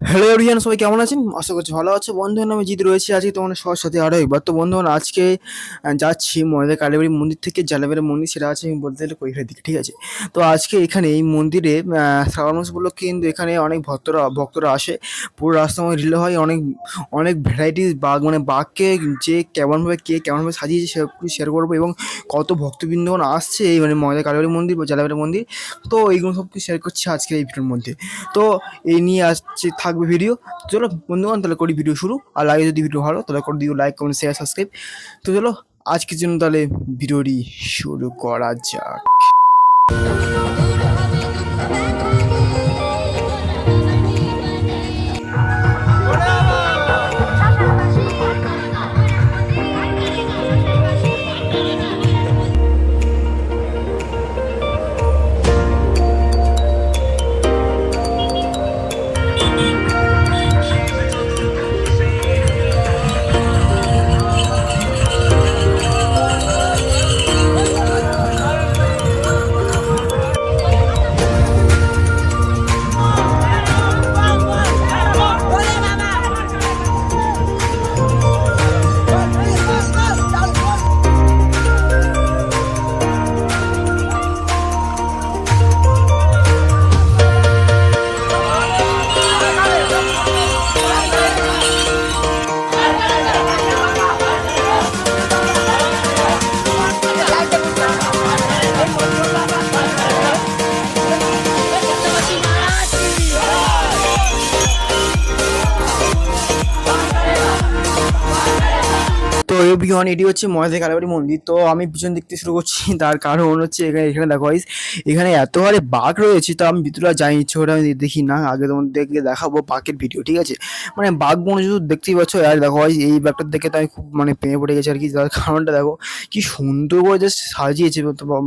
Hello everyone সবাই কেমন আছেন? আশা করছি ভালো আছে। বন্ধুগণ আমি জিত রয়েছি আজকে তোমাদের সবার সাথে আরও একবার। তো বন্ধুগণ আজকে যাচ্ছি ময়দা কালীবাড়ি মন্দির থেকে, জালাবের মন্দির, সেটা আছে আমি বলতে গেলে কৈখার দিকে, ঠিক আছে? তো আজকে এখানে এই মন্দিরে শ্রাবণ মাস উপলক্ষে কিন্তু এখানে অনেক ভক্তরা ভক্তরা আসে। পুরো রাস্তা মধ্যে রিলে হয়, অনেক অনেক ভ্যারাইটিস বাঘ মানে বাঘকে যে কেমনভাবে, কে কেমনভাবে সাজিয়েছে, সে শেয়ার করব এবং কত ভক্তবৃন্দগণ আসছে এই মানে ময়দা কালীবাড়ি মন্দির বা জালাবের মন্দির। তো এইগুলো সব কিছু শেয়ার করছি আজকের এই ভিডিওর মধ্যে। তো এই নিয়ে আসছে থাকবে ভিডিও চলো, বন্ধুগণ, তাহলে করি ভিডিও শুরু। আর লাগে যদি ভিডিও ভালো, তাহলে করে দিও লাইক কমেন্ট শেয়ার সাবস্ক্রাইব তো চলো, আজকের জন্য তাহলে ভিডিওটি শুরু করা যাক। এভরিওয়ান এটি হচ্ছে ময়দা কালীবাড়ি মন্দির। তো আমি পিছন দেখতে শুরু করছি, তার কারণ হচ্ছে এখানে এখানে দেখো এখানে এত হারে বাঘ রয়েছে, তো আমি ভিতরে যাই ইচ্ছে করে আমি দেখি না, আগে তোমাদেরকে দেখাবো বাঘের ভিডিও ঠিক আছে? মানে বাঘ মনোযোগ দেখতেই পাচ্ছ, আর দেখো এই বাঘটার দেখে তো আমি খুব মানে পেয়ে পড়ে গেছি আর কি, তার কারণটা দেখো, কি সুন্দর করে জাস্ট সাজিয়েছে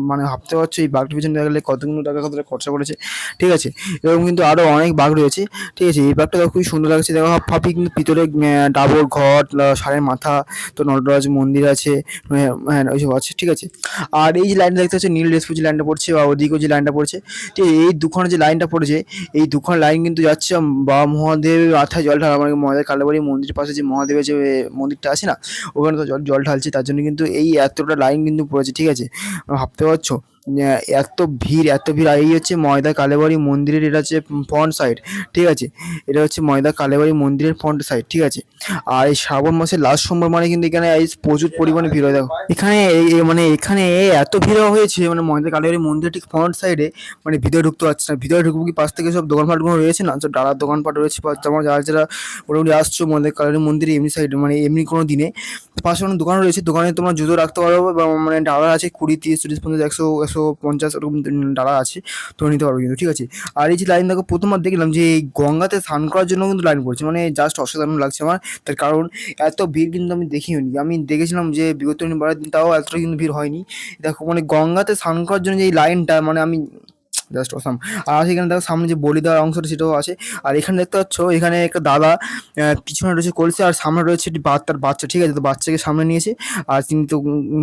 মানে ভাবতে পারছ এই বাঘটার পিছনে দেখলে কতগুলো টাকা কত খরচা করেছে ঠিক আছে? এরকম কিন্তু আরও অনেক বাঘ রয়েছে, ঠিক আছে? এই বাঘটা দেখো খুবই সুন্দর লাগছে, দেখো ভাবি কিন্তু ভিতরে ডাবর ঘট ষাঁড়ের মাথা, তো নটরাজ মন্দির আছে হ্যাঁ হ্যাঁ, ওইসব আছে ঠিক আছে। আর এই যে লাইনটা দেখতে হচ্ছে নীল ডেসপুর যে লাইনটা পড়ছে বা ওদিকেও যে লাইনটা পড়ছে ঠিক এই দুখানে যে লাইনটা পড়েছে এই দুখান লাইন কিন্তু যাচ্ছে বা মহাদেব মাথায় জল ঢালা মানে মহাদেব কালাবাড়ি মন্দিরের পাশে যে মহাদেবের যে মন্দিরটা আছে না ওখানে তো জল জল ঢালছে তার জন্য কিন্তু এই এতটা লাইন কিন্তু পড়েছে ঠিক আছে ভাবতে পারছ? এত ভিড় এত ভিড়। এই হচ্ছে ময়দা কালেবাড়ি মন্দিরের, এটা হচ্ছে ফ্রন্ট সাইড ঠিক আছে? এটা হচ্ছে ময়দা কালেবাড়ি মন্দিরের ফ্রন্ট সাইড ঠিক আছে? আর এই শ্রাবণ মাসের লাস্ট সোমবার মানে কিন্তু এখানে এই প্রচুর পরিমাণে ভিড় হয়। দেখো, এখানে মানে এখানে এত ভিড় হয়েছে মানে ময়দা কালীবাড়ি মন্দিরের ঠিক ফ্রন্ট সাইডে মানে ভিতরে ঢুকতে পারছে না। ভিতরে ঢুকবো কি? পাশ থেকে সব দোকানপাটগুলো রয়েছে না? সব ডালার দোকানপাট রয়েছে তোমার যারা যারা মোটামুটি আসছো ময়দা কালীবাড়ি মন্দিরে, এমনি সাইডে মানে এমনি কোনো দিনে, পাশে অনেক দোকান রয়েছে। দোকানে তোমার জুতো রাখতে পারো বা মানে ডালার আছে কুড়ি, তিরিশ, চল্লিশ, পঞ্চাশ, একশো একশো পঞ্চাশ এরকম ডালা আছে, তো নিতে পারব কিন্তু, ঠিক আছে? আর এই যে লাইন দেখো, প্রথমবার দেখলাম যে এই গঙ্গাতে স্নান করার জন্য কিন্তু লাইন পড়ছে মানে জাস্ট অসাধারণ লাগছে আমার, তার কারণ এত ভিড় কিন্তু আমি দেখিনি। আমি দেখেছিলাম যে বিগত বারের দিন তাও এতটা কিন্তু ভিড় হয়নি। দেখো মানে গঙ্গাতে স্নান করার জন্য যে লাইনটা মানে আমি জাস্ট অসাম আর এখানে দেখো সামনে যে বলি দেওয়ার অংশটা সেটাও আছে। আর এখানে দেখতে পাচ্ছ, এখানে একটা দাদা পিছনে রয়েছে কলসি আর সামনে রয়েছে তার বাচ্চা, ঠিক আছে? তো বাচ্চাকে সামনে নিয়েছে আর তিনি তো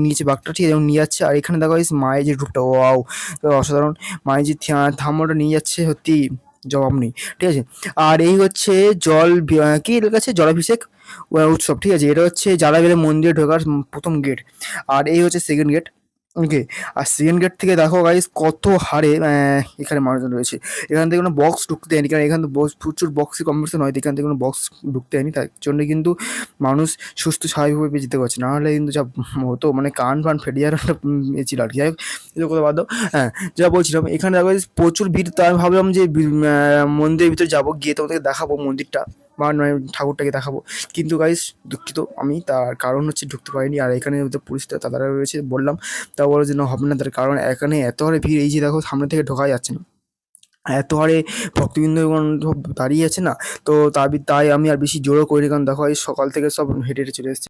নিয়েছে বাঘটা, ঠিক আছে? নিয়ে যাচ্ছে। আর এখানে দেখো মায়ের যে রূপটা, ওয়াও অসাধারণ। মায়ের যে থা- থাম্বটা নিয়ে যাচ্ছে, সত্যি জবাব নেই, ঠিক আছে? আর এই হচ্ছে জল কি এর কাছে? জলাভিষেক উৎসব, ঠিক আছে? এটা হচ্ছে গেলে মন্দিরে ঢোকার প্রথম গেট আর এই হচ্ছে সেকেন্ড গেট ওকে আর সেকেন্ড গেট থেকে দেখো গাইস কত হারে এখানে মানুষজন রয়েছে। এখান থেকে কোনো বক্স ঢুকতে দেয়নি, কারণ এখানে box- প্রচুর বক্সই কম্পিটিশন হয়, এখান থেকে কোনো বক্স ঢুকতে দেয়নি। তার জন্য কিন্তু মানুষ সুস্থ স্বাভাবিকভাবে যেতে পারছে। না হলে কিন্তু যা হতো মানে কান ফান ফেটে যাওয়ার একটা ছিল আর কি। যাই হোক কথা বাদ হ্যাঁ যা বলছিলাম, এখানে দেখো প্রচুর ভিড়। তো আমি ভাবলাম যে মন্দিরের ভিতরে যাব, গিয়ে তোমাদেরকে দেখাবো মন্দিরটা। বা ঠাকুরটাকে দেখাবো। কিন্তু গাইস দুঃখিত, আমি তার কারণ হচ্ছে ঢুকতে পারিনি। আর এখানে তো পুলিশটা তাদের রয়েছে, বললাম তা বলো যে না হবে না তার কারণ এখানে এত হারে ভিড়, এই যে দেখো, সামনে থেকে ঢোকা যাচ্ছে না। এত হারে ভক্তবৃন্দ দাঁড়িয়ে আছে না? তো তাই আমি আর বেশি জোরও করিনি, কারণ দেখো, এই সকাল থেকে সব হেঁটে হেঁটে চলে এসেছে।